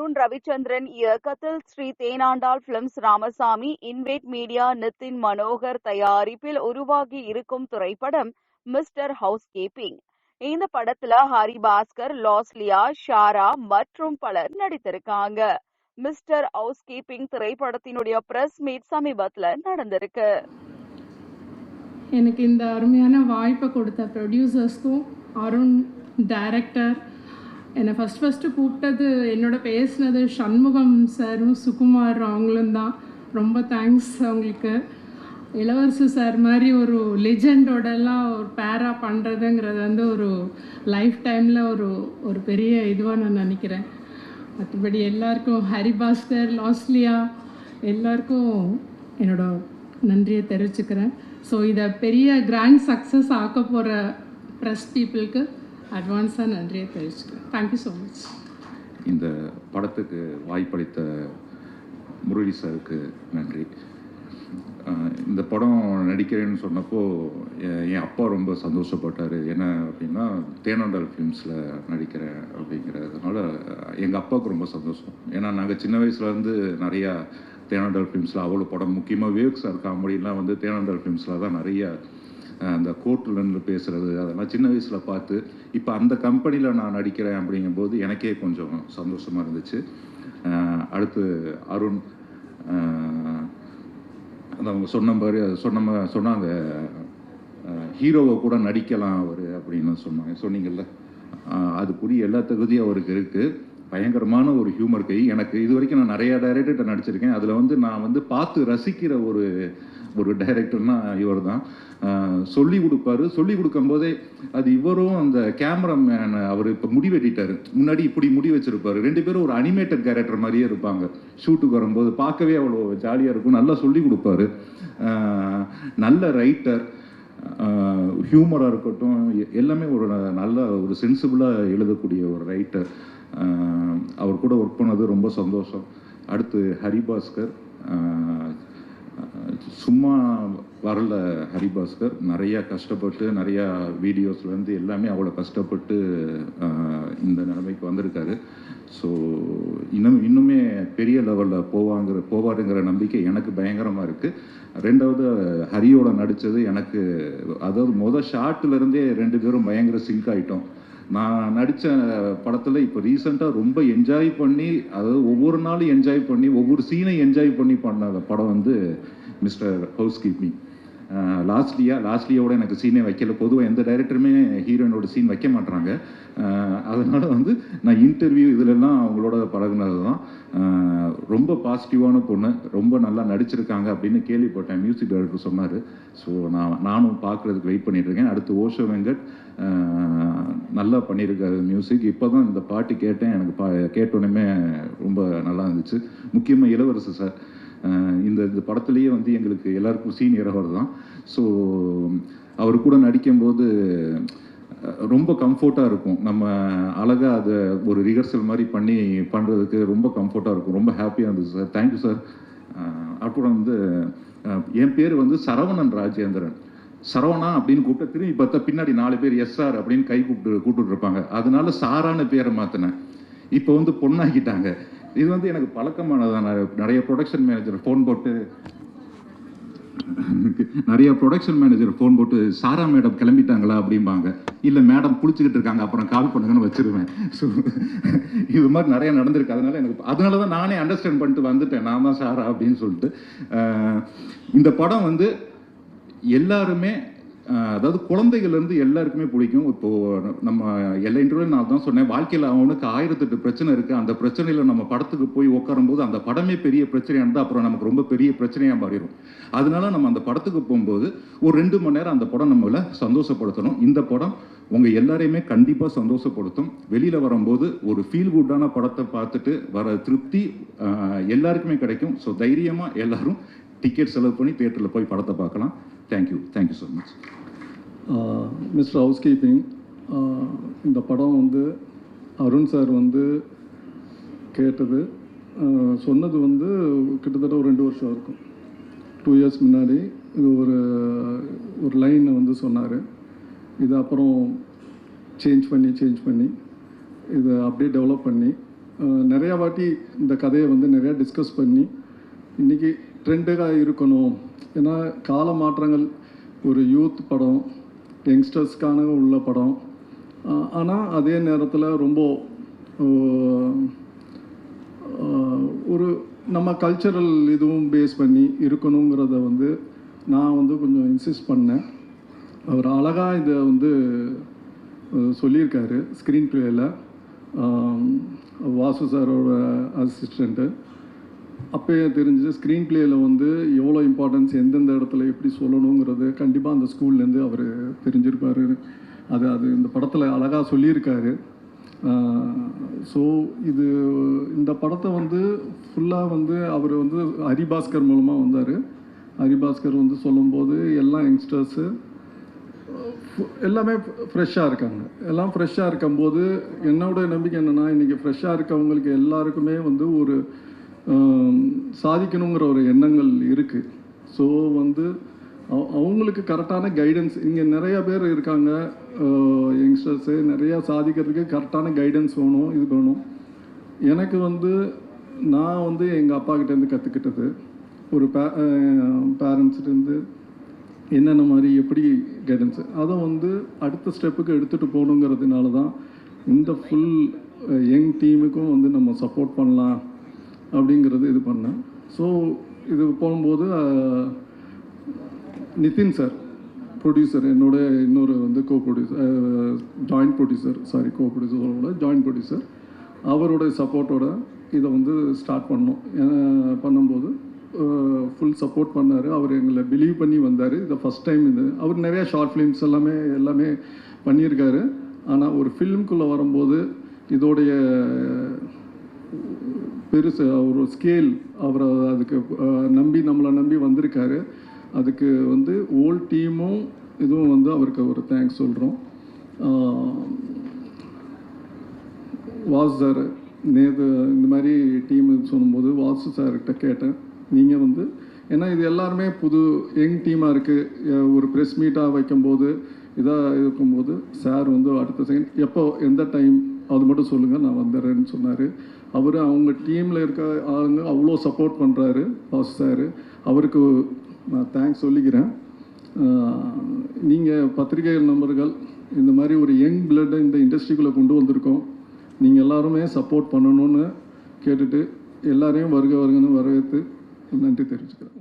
அருண் ரவிச்சந்திரன் இயக்கத்தில் Sri Thenandal films Ramasamy invade media Nithin Manohar தயாரிப்பில் உருவாகி இருக்கும் திரைப்படம் மிஸ்டர் ஹவுஸ் கீப்பிங் இந்த படத்துல ஹரி பாஸ்கர் லாஸ்லியா ஷாரா மற்றும் பலர் நடித்திருக்காங்க. மிஸ்டர் ஹவுஸ் கீப்பிங் திரைப்படத்தினுடைய பிரஸ் மீட் சமீபத்துல நடந்திருக்கு. எனக்கு இந்த அருமையான வாய்ப்பை கொடுத்த ப்ரொடியூசர்ஸ்க்கும் அருண் டைரக்டர் என்னை ஃபஸ்ட் ஃபஸ்ட்டு கூப்பிட்டது என்னோட பேசினது சண்முகம் சாரும் சுகுமார் அவங்களும் தான். ரொம்ப தேங்க்ஸ் அவங்களுக்கு. இளவரசு சார் மாதிரி ஒரு லெஜெண்டோடலாம் ஒரு பேராக பண்ணுறதுங்கிறது வந்து ஒரு லைஃப் டைமில் ஒரு ஒரு பெரிய இதுவாக நான் நினைக்கிறேன். மற்றபடி எல்லாருக்கும் ஹரிபாஸ்கர் லாஸ்லியா எல்லாருக்கும் என்னோட நன்றியை தெரிவிச்சுக்கிறேன். ஸோ இதை பெரிய கிராண்ட் சக்ஸஸ் ஆக்க போகிற ப்ரெஸ் பீப்புளுக்கு அட்வான்ஸாக நன்றியை தெரிவிச்சுக்கிறேன். தேங்க்யூ ஸோ மச் இந்த படத்துக்கு வாய்ப்பளித்த முரளி சாருக்கு நன்றி. இந்த படம் நடிக்கிறேன்னு சொன்னப்போ என் அப்பா ரொம்ப சந்தோஷப்பட்டார். என்ன அப்படின்னா தேனாண்டால் ஃபிலிம்ஸில் நடிக்கிறேன் அப்படிங்கிறதுனால எங்கள் அப்பாவுக்கு ரொம்ப சந்தோஷம். ஏன்னா நாங்கள் சின்ன வயசுலேருந்து நிறையா தேனாண்டால் ஃபிலிம்ஸில் அவ்வளோ படம் முக்கியமாக விவேக் சார் காமெடிலாம் வந்து தேனாண்டால் ஃபிலிம்ஸில் தான் நிறைய அந்த கோர்ட்டில் நின்று பேசுகிறது அதெல்லாம் சின்ன வயசில் பார்த்து இப்போ அந்த கம்பெனியில் நான் நடிக்கிறேன் அப்படிங்கும்போது எனக்கே கொஞ்சம் சந்தோஷமாக இருந்துச்சு. அடுத்து அருண் அந்த அவங்க சொன்ன மாதிரி சொன்ன சொன்னாங்க. ஹீரோவை கூட நடிக்கலாம் அவர் அப்படின்னு சொன்னாங்க. சொன்னீங்கல்ல? அது அதுக்குரிய எல்லா தகுதியும் அவருக்கு இருக்குது பயங்கரமான ஒரு ஹியூமர் கை. எனக்கு இது வரைக்கும் நான் நிறைய டைரக்டர்கிட்ட நடிச்சிருக்கேன். அதில் வந்து நான் வந்து பார்த்து ரசிக்கிற ஒரு ஒரு டைரக்டர்னா இவர் தான் சொல்லி கொடுப்பாரு. சொல்லி கொடுக்கும்போதே அது இவரும் அந்த கேமராமேன் அவர் இப்போ முடி வெட்டிட்டாரு முன்னாடி இப்படி முடி வச்சிருப்பாரு. ரெண்டு பேரும் ஒரு அனிமேட்டட் கேரக்டர் மாதிரியே இருப்பாங்க. ஷூட்டுக்கு வரும்போது பார்க்கவே அவ்வளோ ஜாலியாக இருக்கும். நல்லா சொல்லி கொடுப்பாரு. நல்ல ரைட்டர் ஹியூமராக இருக்கட்டும் எ- எல்லாமே ஒரு ந- நல்ல ஒரு சென்சிபிளாக எழுதக்கூடிய ஒரு ரைட்டர் அவர் கூட ஒர்க் பண்ணது ரொம்ப சந்தோஷம். அடுத்து ஹரிபாஸ்கர் சும்மா வரல ஹரிபாஸ்கர். நிறையா கஷ்டப்பட்டு நிறையா வீடியோஸ்லேருந்து எல்லாமே அவ்வளோ கஷ்டப்பட்டு இந்த நிலைமைக்கு வந்திருக்காரு. ஸோ இன்னும் இன்னுமே பெரிய லெவலில் போவாங்கிற போவாருங்கிற நம்பிக்கை எனக்கு பயங்கரமாக இருக்குது ரெண்டாவது ஹரியோட நடித்தது எனக்கு அதாவது மொதல் ஷார்ட்லேருந்தே ரெண்டு பேரும் பயங்கர சிங்க் ஆகிட்டோம் நான் நடித்த படத்தில் இப்போ ரீசெண்டாக ரொம்ப என்ஜாய் பண்ணி அதாவது ஒவ்வொரு நாளும் என்ஜாய் பண்ணி ஒவ்வொரு சீனையும் என்ஜாய் பண்ணி பண்ண படம் வந்து மிஸ்டர் ஹவுஸ் கீப்பிங் லாஸ்ட்லியா லாஸ்ட்லியோட எனக்கு சீனே வைக்கல. பொதுவாக எந்த டைரக்டருமே ஹீரோயினோட சீன் வைக்க மாட்டாங்க. அதனால் வந்து நான் இன்டர்வியூ இதிலெல்லாம் அவங்களோட பழகுனது தான் ரொம்ப பாசிட்டிவான பொண்ணு ரொம்ப நல்லா நடிச்சிருக்காங்க அப்படின்னு கேள்விப்பட்டேன். மியூசிக் டைரக்டர் சொன்னார். ஸோ நான் நானும் பார்க்குறதுக்கு வெயிட் பண்ணிகிட்ருக்கேன் அடுத்து ஓஷோ வெங்கட் நல்லா பண்ணியிருக்காரு மியூசிக் இப்போ தான் இந்த பாட்டு கேட்டேன். எனக்கு பா கேட்டோன்னே ரொம்ப நல்லா இருந்துச்சு. முக்கியமாக இளவரசு சார். இந்த இந்த படத்துலேயே வந்து எங்களுக்கு எல்லாருக்கும் சீனியர் அவர் தான் ஸோ அவர் கூட நடிக்கும்போது ரொம்ப கம்ஃபர்ட்டாக இருக்கும். நம்ம அழகாக அதை ஒரு ரிஹர்சல் மாதிரி பண்ணி பண்ணுறதுக்கு ரொம்ப கம்ஃபர்ட்டாக இருக்கும். ரொம்ப ஹாப்பியாக இருந்தது சார் தேங்க்யூ சார் அப்புறம் வந்து என் பேர் வந்து சரவணன் ராஜேந்திரன். சரவணா அப்படின்னு கூப்பிட்டு திரும்பி பார்த்தா பின்னாடி நாலு பேர் எஸ்ஆர் அப்படின்னு கை கூப்பிட்டு கூப்பிட்டு இருப்பாங்க. அதனால சாரான பேரை மாற்றினேன் இப்போ வந்து பொண்ணாக்கிட்டாங்க. இது வந்து எனக்கு பழக்கமானதான் நான் நிறைய ப்ரொடக்ஷன் மேனேஜர் ஃபோன் போட்டு நிறைய ப்ரொடக்ஷன் மேனேஜர் ஃபோன் போட்டு சாரா மேடம் கிளம்பிட்டாங்களா? அப்படிம்பாங்க. இல்லை மேடம் குளிச்சுக்கிட்டு இருக்காங்க. அப்புறம் கால் பண்ணுங்கன்னு வச்சிருவேன். ஸோ இது மாதிரி நிறைய நடந்திருக்கு. அதனால எனக்கு அதனால தான் நானே அண்டர்ஸ்டாண்ட் பண்ணிட்டு வந்துட்டேன். நான் தான் சாரா அப்படின்னு சொல்லிட்டு. இந்த படம் வந்து எல்லாருமே அதாவது குழந்தைகள்லேருந்து எல்லாருக்குமே பிடிக்கும். இப்போது நம்ம எல்லா இன்டர்வியூ நான் தான் சொன்னேன். வாழ்க்கையில் அவனுக்கு ஆயிரத்தெட்டு பிரச்சனை இருக்குது அந்த பிரச்சனையில் நம்ம படத்துக்கு போய் உட்காரும்போது அந்த படமே பெரிய பிரச்சனையாக அப்புறம் நமக்கு ரொம்ப பெரிய பிரச்சனையாக மாறிடும் அதனால நம்ம அந்த படத்துக்கு போகும்போது ஒரு ரெண்டு மணி நேரம் அந்த படம் நம்மளை சந்தோஷப்படுத்தணும். இந்த படம் உங்கள் எல்லாரையுமே கண்டிப்பாக சந்தோஷப்படுத்தும். வெளியில் வரும்போது ஒரு ஃபீல் குட்டான படத்தை பார்த்துட்டு வர திருப்தி எல்லாருக்குமே கிடைக்கும். ஸோ தைரியமாக எல்லாரும் டிக்கெட் செலவு பண்ணி தேட்டரில் போய் படத்தை பார்க்கலாம். Thank you thank you so much mister housekeeping இந்த படம் வந்து அருண் சார் வந்து கேட்டது. சொன்னது வந்து கிட்டத்தட்ட ஒரு ரெண்டு வருஷம் இருக்கும். டூ இயர்ஸ் முன்னாடி இது ஒரு ஒரு லைன் வந்து சொன்னார். இது அப்புறம் சேஞ்ச் பண்ணி சேஞ்ச் பண்ணி இதை அப்படியே டெவலப் பண்ணி நிறையா வாட்டி இந்த கதையை வந்து நிறையா டிஸ்கஸ் பண்ணி இன்றைக்கி ட்ரெண்டுக்காக இருக்கணும். ஏன்னா கால மாற்றங்கள் ஒரு யூத் படம் யங்ஸ்டர்ஸ்க்கான உள்ள படம். ஆனால் அதே நேரத்தில் ரொம்ப ஒரு நம்ம கல்ச்சரல் இதுவும் பேஸ் பண்ணி இருக்கணுங்கிறத வந்து நான் வந்து கொஞ்சம் இன்சிஸ்ட் பண்ணேன். அவர் அழகாக இதை வந்து சொல்லியிருக்காரு ஸ்க்ரீன் பிளேயில் வாசு சாரோட அசிஸ்டண்ட்டு அப்போயே தெரிஞ்சு ஸ்க்ரீன் பிளேயில் வந்து எவ்வளோ இம்பார்ட்டன்ஸ் எந்தெந்த இடத்துல எப்படி சொல்லணுங்கிறது கண்டிப்பாக அந்த ஸ்கூல்லேருந்து அவர் தெரிஞ்சிருப்பார். அது அது இந்த படத்தில் அழகாக சொல்லியிருக்காரு. ஸோ இது இந்த படத்தை வந்து ஃபுல்லாக வந்து அவர் வந்து ஹரிபாஸ்கர் மூலமாக வந்தார். ஹரிபாஸ்கர் வந்து சொல்லும்போது எல்லா யங்ஸ்டர்ஸு எல்லாமே ஃப்ரெஷ்ஷாக இருக்காங்க. எல்லாம் ஃப்ரெஷ்ஷாக இருக்கும்போது என்னோட நம்பிக்கை என்னென்னா இன்றைக்கி ஃப்ரெஷ்ஷாக இருக்கவங்களுக்கு எல்லாருக்குமே வந்து ஒரு சாதிக்கணுங்கிற ஒரு எண்ணங்கள் இருக்குது ஸோ வந்து அவங்களுக்கு கரெக்டான கைடன்ஸ் இங்கே நிறைய பேர் இருக்காங்க. யங்ஸ்டர்ஸு நிறையா சாதிக்கிறதுக்கு கரெக்டான கைடன்ஸ் வேணும் இது வேணும். எனக்கு வந்து நான் வந்து எங்கள் அப்பா கிட்டேருந்து கற்றுக்கிட்டது ஒரு பே பேரண்ட்ஸ்லேருந்து என்னென்ன மாதிரி எப்படி கைடன்ஸ் அதை வந்து அடுத்த ஸ்டெப்புக்கு எடுத்துகிட்டு போகணுங்கிறதுனால தான் இந்த ஃபுல் யங் டீமுக்கும் வந்து நம்ம சப்போர்ட் பண்ணலாம். அப்படிங்கிறது இது பண்ணேன். ஸோ இது போகும்போது நிதின் சார் ப்ரொடியூசர் என்னோட இன்னொரு வந்து co producer joint producer sorry co ப்ரொடியூசரோட joint producer அவரோட சப்போர்ட்டோட இதை வந்து ஸ்டார்ட் பண்ணோம். பண்ணும்போது ஃபுல் சப்போர்ட் பண்ணார். அவர் எங்களை பிலீவ் பண்ணி வந்தார். இதை ஃபஸ்ட் டைம் இது அவர் நிறையா ஷார்ட் ஃபிலிம்ஸ் எல்லாமே எல்லாமே பண்ணியிருக்காரு. ஆனால் ஒரு ஃபிலிம்குள்ளே வரும்போது இதோடைய பெருசு ஒரு ஸ்கேல் அவரை அதுக்கு நம்பி நம்மளை நம்பி வந்திருக்காரு. அதுக்கு வந்து ஓல் டீமும் இதுவும் வந்து அவருக்கு ஒரு தேங்க்ஸ் சொல்கிறோம் வாசு சார் நேற்று இந்த மாதிரி டீம் சொல்லும்போது வாசு சார்கிட்ட கேட்டேன். நீங்கள் வந்து ஏன்னா இது எல்லாருமே புது யங் டீமாக இருக்குது ஒரு ப்ரெஸ் மீட்டாக வைக்கும்போது இதாக இருக்கும்போது சார் வந்து அடுத்த செகண்ட் எப்போ எந்த டைம் அது மட்டும் சொல்லுங்கள் நான் வந்துடுறேன்னு சொன்னார். அவர் அவங்க டீமில் இருக்க ஆளுங்க அவ்வளோ சப்போர்ட் பண்ணுறாரு பாஸ் சார் அவருக்கு நான் தேங்க்ஸ் சொல்லிக்கிறேன். நீங்கள் பத்திரிகை நண்பர்கள் இந்த மாதிரி ஒரு யங் பிளட்டை இந்த இண்டஸ்ட்ரிக்குள்ளே கொண்டு வந்திருக்கோம். நீங்கள் எல்லாருமே சப்போர்ட் பண்ணணும்னு கேட்டுட்டு எல்லாரையும் வருக வருகன்னு வரவேற்று நன்றி தெரிவிச்சுக்கிறேன்.